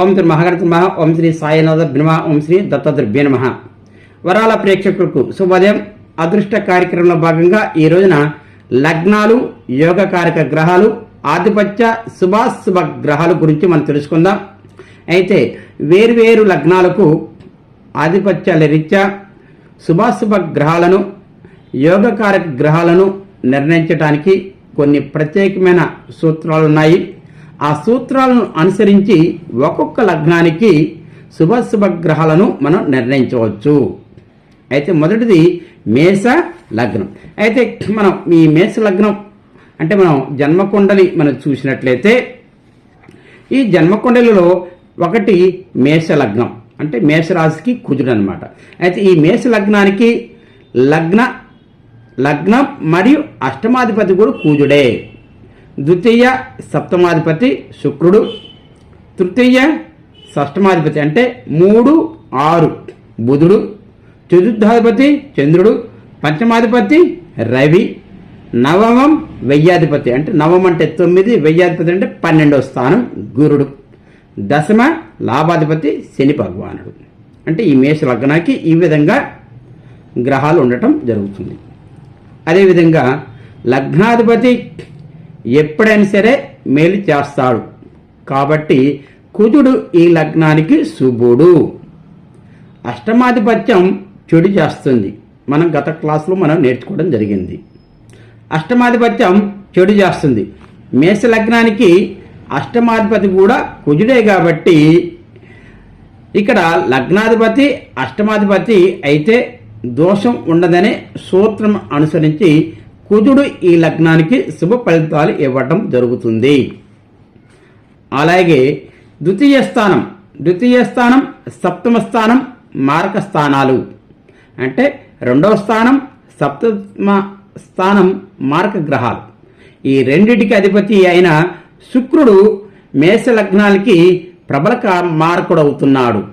ఓం శ్రీ మహాగణపతి మహ ఓం శ్రీ సాయినాథ భీమ ఓం శ్రీ దత్తాత్రేయ నమ. వరాల ప్రేక్షకులకు శుభోదయం. అదృష్ట కార్యక్రమంలో భాగంగా ఈ రోజున లగ్నాలు యోగకారక గ్రహాలు ఆధిపత్య శుభాశుభ గ్రహాల గురించి మనం తెలుసుకుందాం. అయితే వేర్వేరు లగ్నాలకు ఆధిపత్యాల రీత్యా శుభాశుభ గ్రహాలను యోగకారక గ్రహాలను నిర్ణయించడానికి కొన్ని ప్రత్యేకమైన సూత్రాలు ఉన్నాయి ఆ సూత్రాలను అనుసరించి ఒక్కొక్క లగ్నానికి శుభ గ్రహాలను మనం నిర్ణయించవచ్చు. అయితే మొదటిది మేష లగ్నం. అయితే మనం ఈ మేష లగ్నం అంటే మనం జన్మకుండలి మనం చూసినట్లయితే ఈ జన్మకుండలిలో ఒకటి మేష లగ్నం. అంటే మేషరాశికి కుజుడు అనమాట అయితే ఈ మేష లగ్నానికి లగ్న లగ్నం మరియు అష్టమాధిపతి కూడా కూజుడే. ద్వితీయ సప్తమాధిపతి శుక్రుడు తృతీయ షష్టమాధిపతి అంటే మూడు ఆరు బుధుడు చతుర్థాధిపతి చంద్రుడు పంచమాధిపతి రవి నవమం వెయ్యాధిపతి అంటే నవమం అంటే తొమ్మిది వెయ్యాధిపతి అంటే పన్నెండవ స్థానం గురుడు. దశమ లాభాధిపతి శని భగవానుడు. అంటే ఈ మేష లగ్నానికి ఈ విధంగా గ్రహాలు ఉండటం జరుగుతుంది. అదేవిధంగా లగ్నాధిపతి ఎప్పుడైనా సరే మేలు చేస్తాడు. కాబట్టి కుజుడు ఈ లగ్నానికి శుభుడు. అష్టమాధిపత్యం చెడు చేస్తుంది. మనం గత క్లాసులో మనం నేర్చుకోవడం జరిగింది. అష్టమాధిపత్యం చెడు చేస్తుంది. మేష లగ్నానికి అష్టమాధిపతి కూడా కుజుడే కాబట్టి ఇక్కడ లగ్నాధిపతి అష్టమాధిపతి అయితే దోషం ఉండదనే సూత్రం అనుసరించి కుజుడు ఈ లగ్నానికి శుభ ఫలితాలు ఇవ్వటం జరుగుతుంది. అలాగే ద్వితీయ స్థానం ద్వితీయ స్థానం సప్తమ స్థానం మారక స్థానాలు. అంటే రెండవ స్థానం సప్తమ స్థానం మారక గ్రహాలు. ఈ రెండిటికి అధిపతి అయిన శుక్రుడు మేష లగ్నాలకి ప్రబల మారకుడవుతున్నాడు.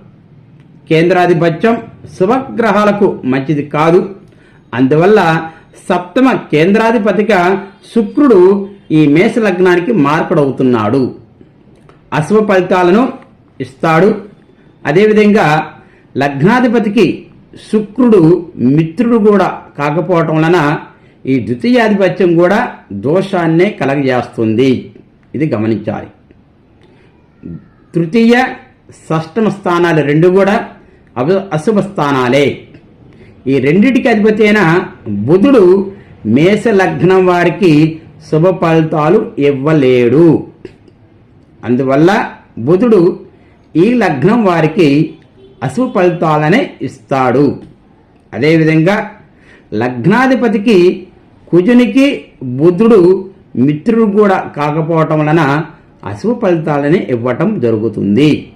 కేంద్రాధిపత్యం శుభగ్రహాలకు మంచిది కాదు. అందువల్ల సప్తమ కేంద్రాధిపతిగా శుక్రుడు ఈ మేష లగ్నానికి మార్పుడవుతున్నాడు. అశుభ ఫలితాలను ఇస్తాడు. అదేవిధంగా లగ్నాధిపతికి శుక్రుడు మిత్రుడు కూడా కాకపోవటం వలన ఈ ద్వితీయాధిపత్యం కూడా దోషాన్నే కలగజేస్తుంది. ఇది గమనించాలి. తృతీయ షష్టమ స్థానాలు రెండు కూడా అశుభ స్థానాలే. ఈ రెండిటికి అధిపతి అయిన బుధుడు మేష లగ్నం వారికి శుభ ఫలితాలు ఇవ్వలేడు. అందువల్ల బుధుడు ఈ లగ్నం వారికి అశుభ ఫలితాలనే ఇస్తాడు. అదేవిధంగా లగ్నాధిపతికి కుజునికి బుధుడు మిత్రుడు కూడా కాకపోవటం వలన అశుభ ఫలితాలని ఇవ్వటం జరుగుతుంది.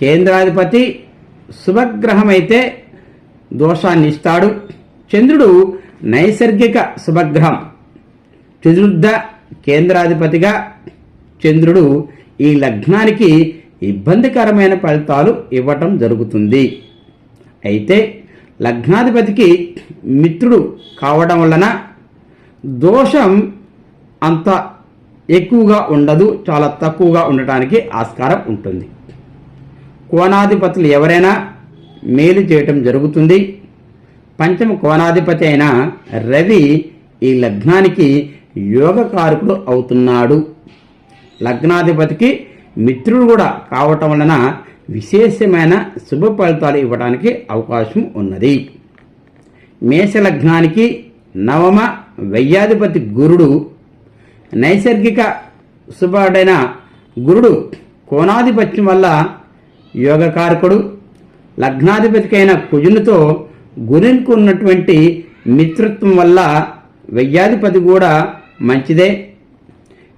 కేంద్రాధిపతి శుభగ్రహమైతే దోషాన్ని ఇస్తాడు చంద్రుడు నైసర్గిక శుభగ్రహం. చతుర్థ కేంద్రాధిపతిగా చంద్రుడు ఈ లగ్నానికి ఇబ్బందికరమైన ఫలితాలు ఇవ్వటం జరుగుతుంది. అయితే లగ్నాధిపతికి మిత్రుడు కావడం వలన దోషం అంత ఎక్కువగా ఉండదు చాలా తక్కువగా ఉండటానికి ఆస్కారం ఉంటుంది. కోణాధిపతులు ఎవరైనా మేలు చేయటం జరుగుతుంది. పంచమ కోణాధిపతి అయిన రవి ఈ లగ్నానికి యోగకారకుడు అవుతున్నాడు. లగ్నాధిపతికి మిత్రుడు కూడా కావటం వలన విశేషమైన శుభ ఫలితాలు ఇవ్వడానికి అవకాశం ఉన్నది. మేష లగ్నానికి నవమ వెయ్యాధిపతి గురుడు నైసర్గిక శుభుడైన గురుడు కోణాధిపత్యం వల్ల యోగకారకుడు లగ్నాధిపతికైన కుజునితో గురునికి ఉన్నటువంటి మిత్రత్వం వల్ల వెయ్యాధిపతి కూడా మంచిదే.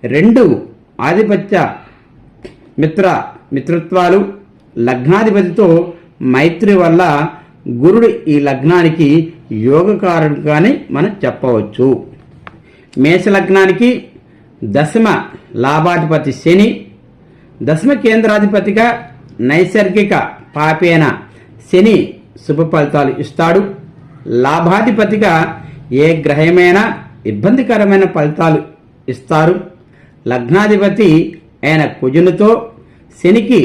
రెండు ఆధిపత్య మిత్ర మిత్రత్వాలు. లగ్నాధిపతితో మైత్రి వల్ల గురుడు ఈ లగ్నానికి యోగకారుడుగానే మనం చెప్పవచ్చు. మేష లగ్నానికి దశమ లాభాధిపతి శని. దశమ కేంద్రాధిపతిగా నైసర్గిక పాపేన శని శుభ ఫలితాలు ఇస్తాడు. లాభాధిపతిగా ఏ గ్రహమైనా ఇబ్బందికరమైన ఫలితాలు ఇస్తారు. లగ్నాధిపతి అయిన కుజునితో శనికి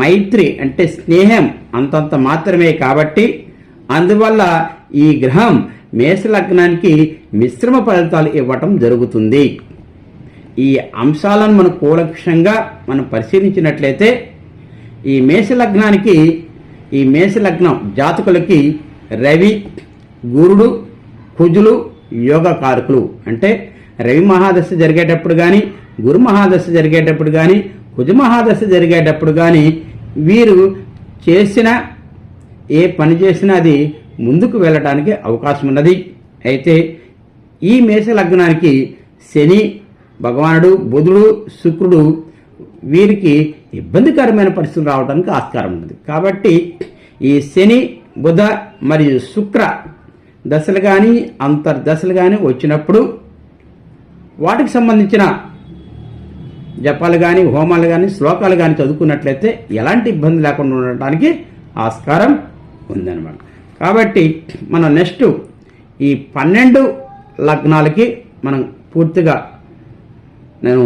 మైత్రి అంటే స్నేహం అంతంత మాత్రమే కాబట్టి అందువల్ల ఈ గ్రహం మేష లగ్నానికి మిశ్రమ ఫలితాలు ఇవ్వటం జరుగుతుంది. ఈ అంశాలను మనం కూలక్షంగా మనం పరిశీలించినట్లయితే ఈ మేష లగ్నానికి ఈ మేష లగ్నం జాతకులకి రవి గురుడు కుజులు యోగ కారకులు. అంటే రవి మహాదశ జరిగేటప్పుడు కానీ గురు మహాదశ జరిగేటప్పుడు కానీ కుజ మహాదశ జరిగేటప్పుడు కానీ వీరు చేసిన ఏ పని చేసినా అది ముందుకు వెళ్ళడానికి అవకాశం ఉన్నది. అయితే ఈ మేష లగ్నానికి శని భగవానుడు బుధుడు శుక్రుడు వీరికి ఇబ్బందికరమైన పరిస్థితులు రావడానికి ఆస్కారం ఉంటుంది కాబట్టి ఈ శని బుధ మరియు శుక్ర దశలు కానీ అంతర్దశలు కానీ వచ్చినప్పుడు వాటికి సంబంధించిన జపాలు కానీ హోమాలు కానీ శ్లోకాలు కానీ చదువుకున్నట్లయితే ఎలాంటి ఇబ్బంది లేకుండా ఉండటానికి ఆస్కారం ఉందన్నమాట. కాబట్టి మనం నెక్స్ట్ ఈ పన్నెండు లగ్నాలకి మనం పూర్తిగా నేను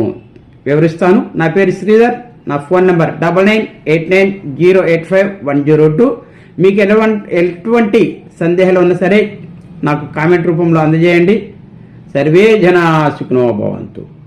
వివరిస్తాను. నా పేరు శ్రీధర్. నా phone number double nine eight nine zero eight five one zero two. మీకు ఎటువంటి ఎటువంటి సందేహాలు ఉన్నా సరే నాకు కామెంట్ రూపంలో అందజేయండి. సర్వే జనా సుఖనో భవంతు.